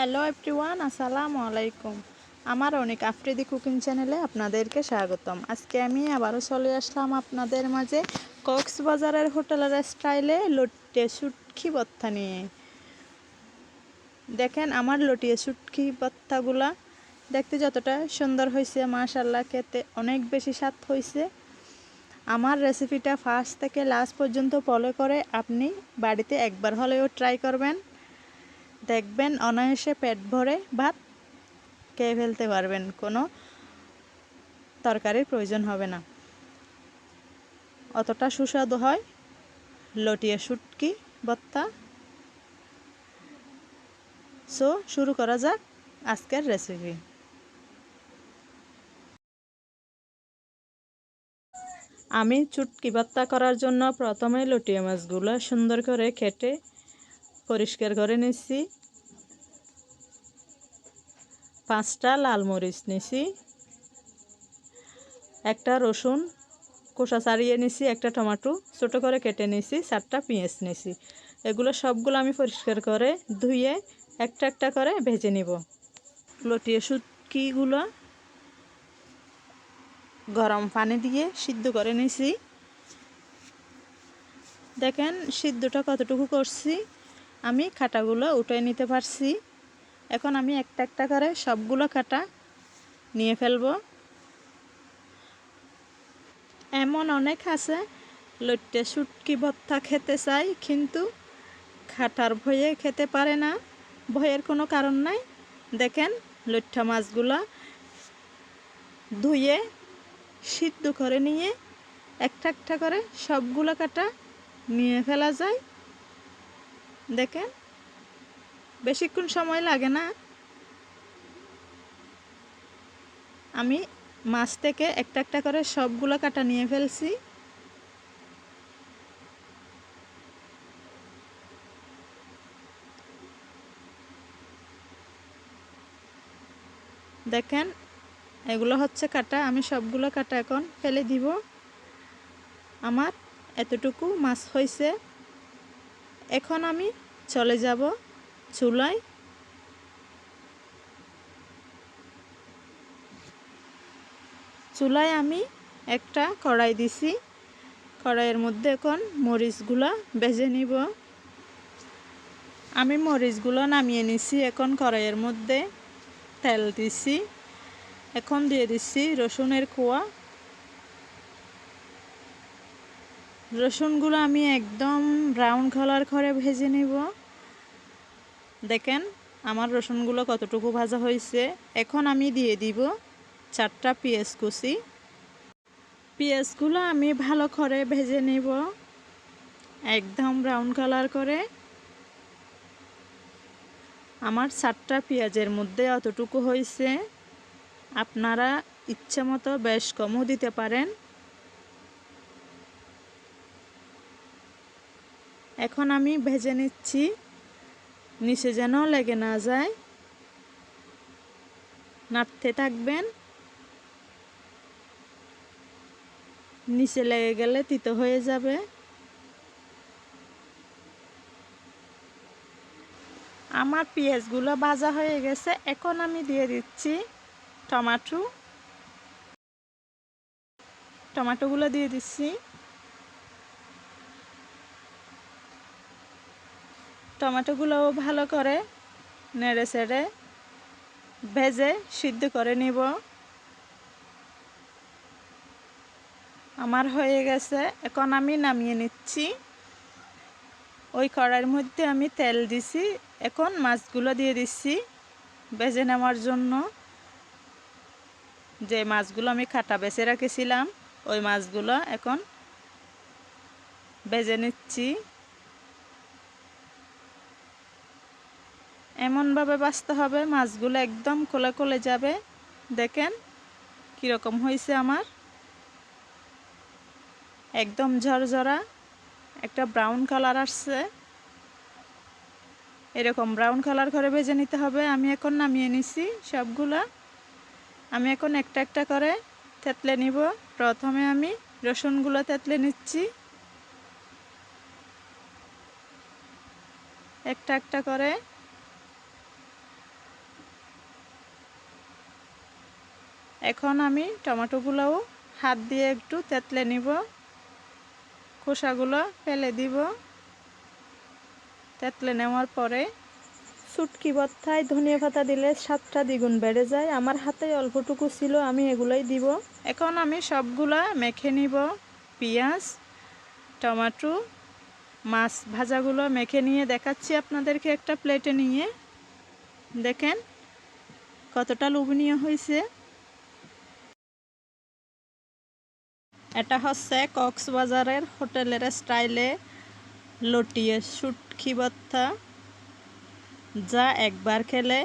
Hello everyone আসসালামু আলাইকুম আমার অনেক আফ্রিদি কুকিং চ্যানেলে আপনাদেরকে স্বাগতম। আজকে আমি আবারও চলে আসলাম আপনাদের মাঝে কক্সবাজারের হোটেলের স্টাইলে লটে শুটকি ভর্তা নিয়ে। দেখেন আমার লটিয়ে শুটকি ভর্তাগুলা দেখতে যতটা সুন্দর হয়েছে মাশাল্লাহ খেতে অনেক বেশি স্বাদ হয়েছে। আমার রেসিপিটা ফার্স্ট থেকে লাস্ট পর্যন্ত ফলো করে আপনি বাড়িতে একবার হলেও ট্রাই করবেন। দেখবেন অনায়াসে পেট ভরে ভাত খেয়ে ফেলতে পারবেন, কোনো তরকারির প্রয়োজন হবে না। অতটা সুস্বাদু হয় লটিয়ে শুটকি ভর্তা সো, শুরু করা যাক আজকের রেসিপি আমি চুটকি ভর্তা করার জন্য প্রথমে লটিয়া মাছগুলো সুন্দর করে কেটে পরিষ্কার করে নিচ্ছি। পাঁচটা লাল মরিচ নিছি, একটা রসুন কোষা ছাড়িয়ে নিছি, একটা টমাটো ছোটো করে কেটে নিছি, চারটা পেঁয়াজ নিছি। এগুলো সবগুলো আমি পরিষ্কার করে ধুয়ে একটা একটা করে ভেজে নিব। লটিয়ে শুটকিগুলো গরম পানি দিয়ে সিদ্ধ করে নিছি। দেখেন, সিদ্ধটা কতটুকু করছি, আমি খাটাগুলো উঠে নিতে পারছি। এখন আমি একটা একটা করে সবগুলো কাটা নিয়ে ফেলব। এমন অনেক আছে লইটে শুটকি ভর্তা খেতে চাই, কিন্তু খাটার ভয়ে খেতে পারে না। ভয়ের কোনো কারণ নাই। দেখেন লইট্টা মাছগুলো ধুয়ে, সিদ্ধ করে নিয়ে একটা একটা করে সবগুলো কাটা নিয়ে ফেলা যায়। দেখেন বেশিক্ষণ সময় লাগে না। আমি মাছ থেকে একটা একটা করে সবগুলো কাটা নিয়ে ফেলছি। দেখেন, এগুলো হচ্ছে কাটা, আমি সবগুলো কাটা এখন ফেলে দিব। আমার এতটুকু মাছ হয়েছে। এখন আমি চলে যাব। চুলায়? চুলায় আমি একটা কড়াই দিছি। কড়াইয়ের মধ্যে এখন মরিচগুলো বেজে নিব। আমি মরিচগুলো নামিয়ে নিছি, এখন কড়াইয়ের মধ্যে তেল দিছি। এখন দিয়ে দিচ্ছি রসুনের কোয়া। রসুনগুলো আমি একদম ব্রাউন কালার করে ভেজে নিব। দেখেন, আমার রসুনগুলো কতটুকু ভাজা হয়েছে। এখন আমি দিয়ে দিব চারটা পেঁয়াজ কুচি। পেঁয়াজগুলো আমি ভালো করে ভেজে নেব, একদম ব্রাউন কালার করে। আমার চারটা পেঁয়াজের মধ্যে অতটুকু হয়েছে। আপনারা ইচ্ছে মতো বেশ কমও দিতে পারেন। এখন আমি ভেজে নিচ্ছি। নিচে যেন লেগে না যায়। নাড়তে থাকবেন। নিচে লেগে গেলে তিতো হয়ে যাবে। আমার পেঁয়াজগুলো ভাজা হয়ে গেছে, এখন আমি দিয়ে দিচ্ছি টমাটো। টমাটোগুলো দিয়ে দিচ্ছি। টমেটোগুলোও ভালো করে নেড়ে চেড়ে ভেজে সিদ্ধ করে নিব। আমার হয়ে গেছে। এখন আমি নামিয়ে নিচ্ছি। ওই কড়াইয়ের মধ্যে আমি তেল দিছি। এখন মাছগুলো দিয়ে দিচ্ছি বেজে নেওয়ার জন্য। যে মাছগুলো আমি খাটা বেছে রেখেছিলাম, ওই মাছগুলো এখন বেজে নিচ্ছি। এমনভাবে বাঁচতে হবে, মাছগুলো একদম কোলে কোলে যাবে। দেখেন কীরকম হয়েছে আমার। একদম ঝরঝরা, একটা ব্রাউন কালার আসছে। এরকম ব্রাউন কালার করে ভেজে নিতে হবে। আমি এখন নামিয়ে নিছি সবগুলা। আমি এখন একটা একটা করে থেতলে নিব। প্রথমে আমি রসুনগুলো থেতলে নিচ্ছি। একটা একটা করে এখন আমি টমেটোগুলোও হাত দিয়ে একটু তেতলে নিব। খোসাগুলো ফেলে দিব। তেতলে নেওয়ার পরে শুটকি ভর্তায় ধনিয়া পাতা দিলে সাতটা দ্বিগুণ বেড়ে যায়। আমার হাতে অল্পটুকু ছিল, আমি এগুলোই দিব। এখন আমি সবগুলা মেখে নিব। পেঁয়াজ, টমেটো, মাছ ভাজাগুলো মেখে নিয়ে দেখাচ্ছি আপনাদেরকে একটা প্লেটে নিয়ে। দেখেন কতটা লোভনীয় হয়েছে। এটা হচ্ছে কক্সবাজারের হোটেলের স্টাইলে লটিয়ে সুটকি ভর্তা যা একবার খেলে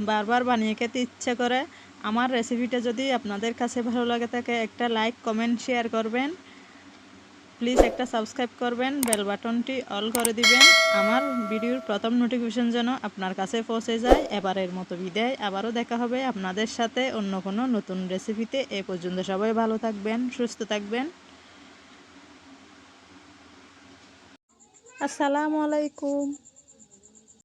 বারবার বানিয়ে খেতে ইচ্ছে করে। আমার রেসিপিটা যদি আপনাদের কাছে ভালো লাগে থাকে, একটা লাইক কমেন্ট শেয়ার করবেন। প্লিজ একটা সাবস্ক্রাইব করবেন, বেল বাটনটি অল করে দিবেন। আমার ভিডিওর প্রথম নোটিফিকেশন যেন আপনার কাছে পৌঁছে যায়। এবারের মতো বিদায়, আবারও দেখা হবে আপনাদের সাথে অন্য কোনো নতুন রেসিপিতে এ পর্যন্ত সবাই ভালো থাকবেন, সুস্থ থাকবেন। আসসালামু আলাইকুম।